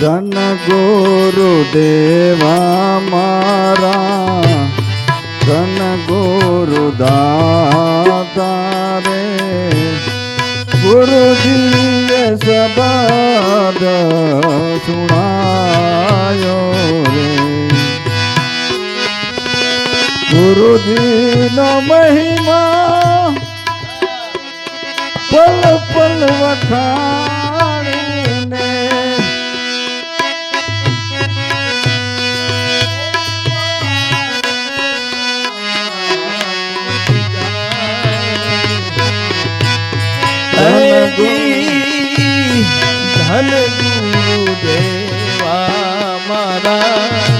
ધન ગુરુદેવા મારા. ધન ગુરુ દાતા રે. ગુરુજીએ સબાદ સુણાયો રે. ગુરુજીનો મહિમા પલ પલ વખાણીને ધન ગુરુ દેવા મારા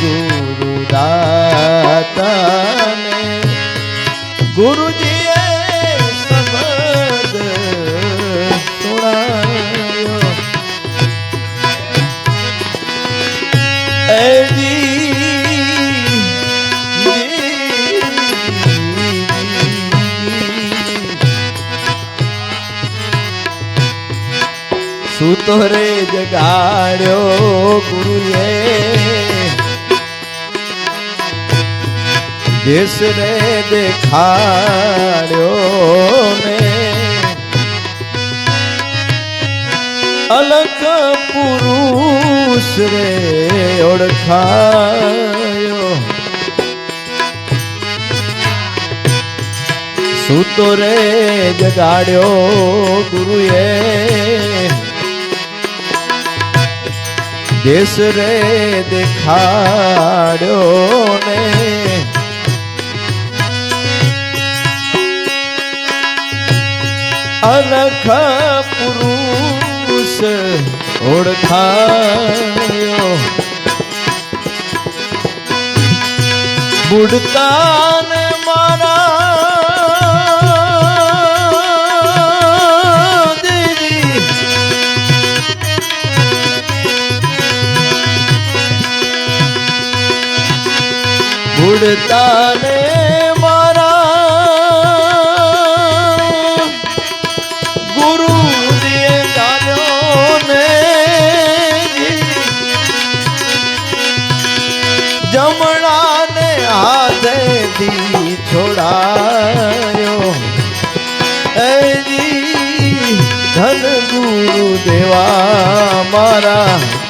ગુરુ દાતાને સૂતો રે જગાડ્યો ગુરુએ. દેશ રે દેખાડ્યો ને અલખ પુરુષ રે ઓળખાયો. સૂતો રે જગાડ્યો ગુરુએ. દેશ રે દેખાડ્યો ને. અલખ પુરુષ ઓળખાયો. બુડતા બુડતા ને મારા ને જમણા ને હાથેથી છોડાયો. ધન ગુરુ દેવા મારા.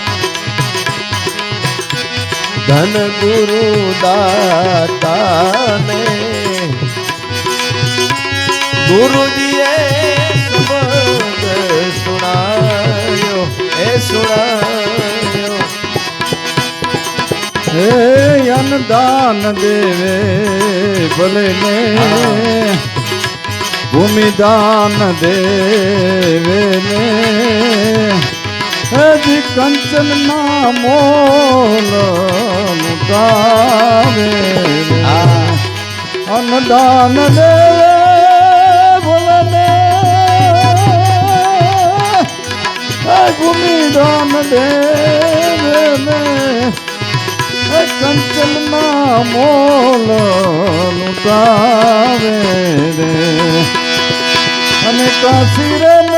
ધન ગુરુ દાતાને. ગુરુજીએ શબ્દ સુણાયો, એ સુણાયો. હે અન્નદાન દેવે ભલે ને. ભૂમિદાન દેવે ને. હજી કંચન ના મોલ મુકાવે અન્નદાન દે બોલને ભૂમિ દાન દે કંચન ના મોલ લૂંટાવે રે અને કાશી રે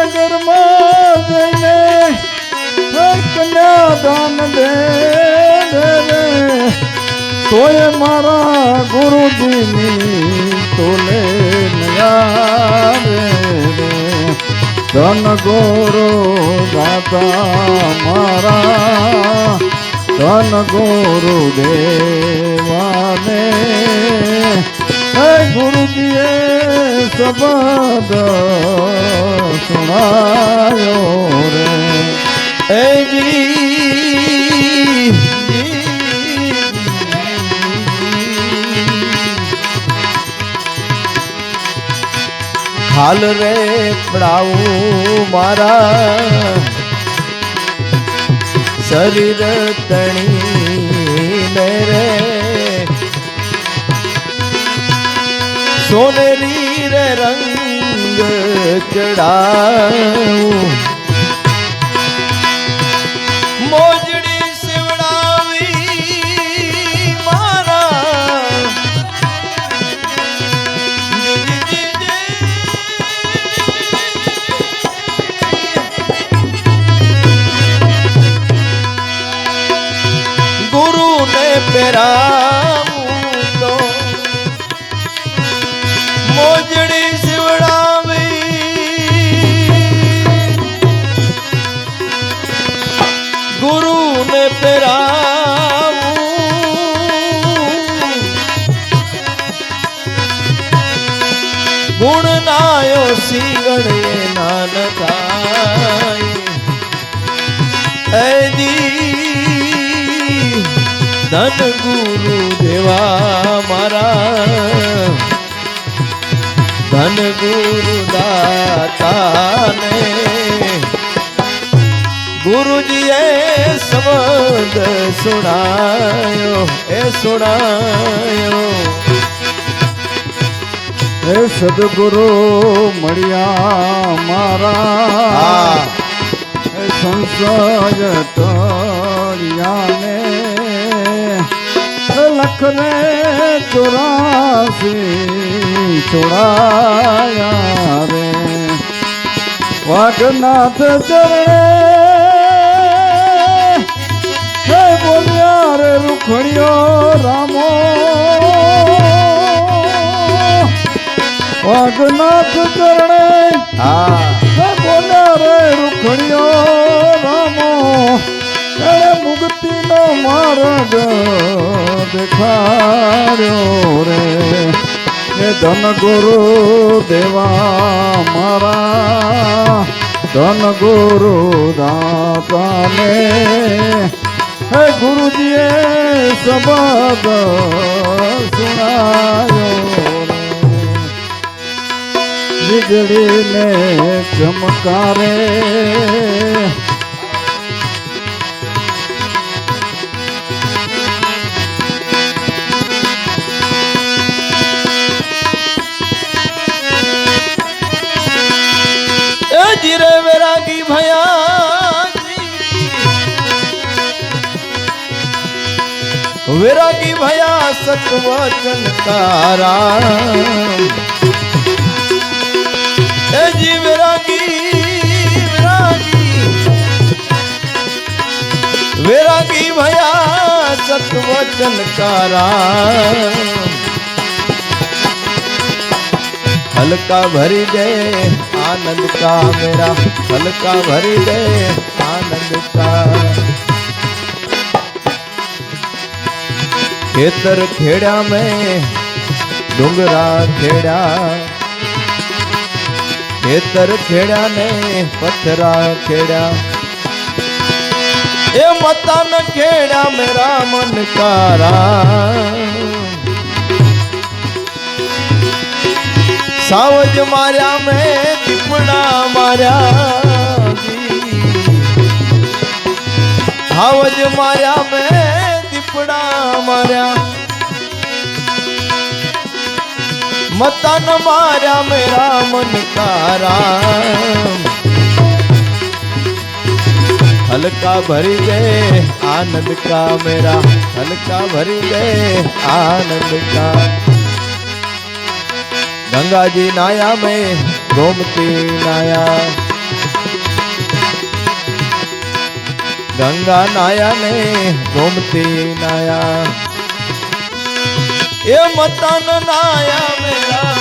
રે તોય મારા ગુરુજીની તોલે રે. ધન ગોરો દાતા મારા ધન ગુરુ દેવાને ગુરુજીએ સબદ સુણાયો રે. એજી હાલ રે પડાવું મારા શરીર તણી ને રે. સોનેરી રે રંગ ચડાવું. મોજડી દી ધન ગુરુ દેવા મારા. ધન ગુરુ દાતાને ગુરુજીએ સંબંધ સુણાયો એ સુણાયો હે સદગુરુ મળ્યા મારા. તળિયાને હે લખને ચોરાસી છોડાયા રે. વાઘનાથ ચરણે હે બોલ્યા રે રૂખડિયો રામો. વાઘનાથ ચરણે હા. બોલ્યા રે રૂખડિયો એણે મુક્તિનો માર્ગ દેખાડ્યો રે. એ ધન ગુરુ દેવા મારા, ધન ગુરુ દાતાને. હે ગુરુજીએ સબદ સુણાયો વીજળીને ચમકારે. विरागी भया सकवचन जनकारा जी विरागी विरागी। विरागी भया सकवचन जनकारा हल्का भरी दे आनंद का मेरा, हल्का भरी दे आनंद का। ખેતર ખેડા મેં ડુંગરા ખેડા ખેતર ખેડા ને પથરા ખેડા એ મતન ખેડા મે રામન કારા સાવજ માર્યા મે, દીપડા માર્યા. સાવજ માર્યા મેં कपड़ा मारा। मतन मारा मेरा मन कारा हल्का भरी गए आनंद का मेरा। हल्का भरी गए आनंद का। गंगा जी नाया में गोमती नाया। ગંગા નાયા ને ગોમતી નાયા. એ મતન નાયા મેરા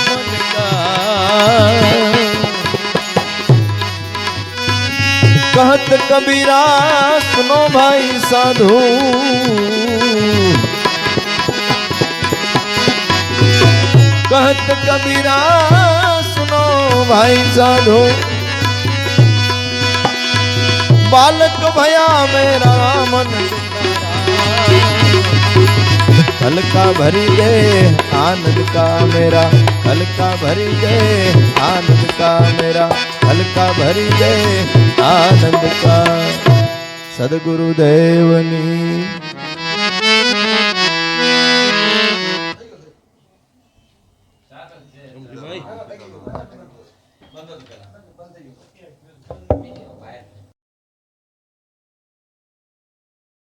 કહત કબીરાસ નો ભાઈ સાધુ. કહત કબીરાસ નો ભાઈ સાધુ. બાલક ભયા મે રામ હલકા ભરી દે આનંદ કા મેરા હલકા ભરી દે આનંદ કા મેરા હલકા ભરી દે આનંદ કા સદગુરુદેવની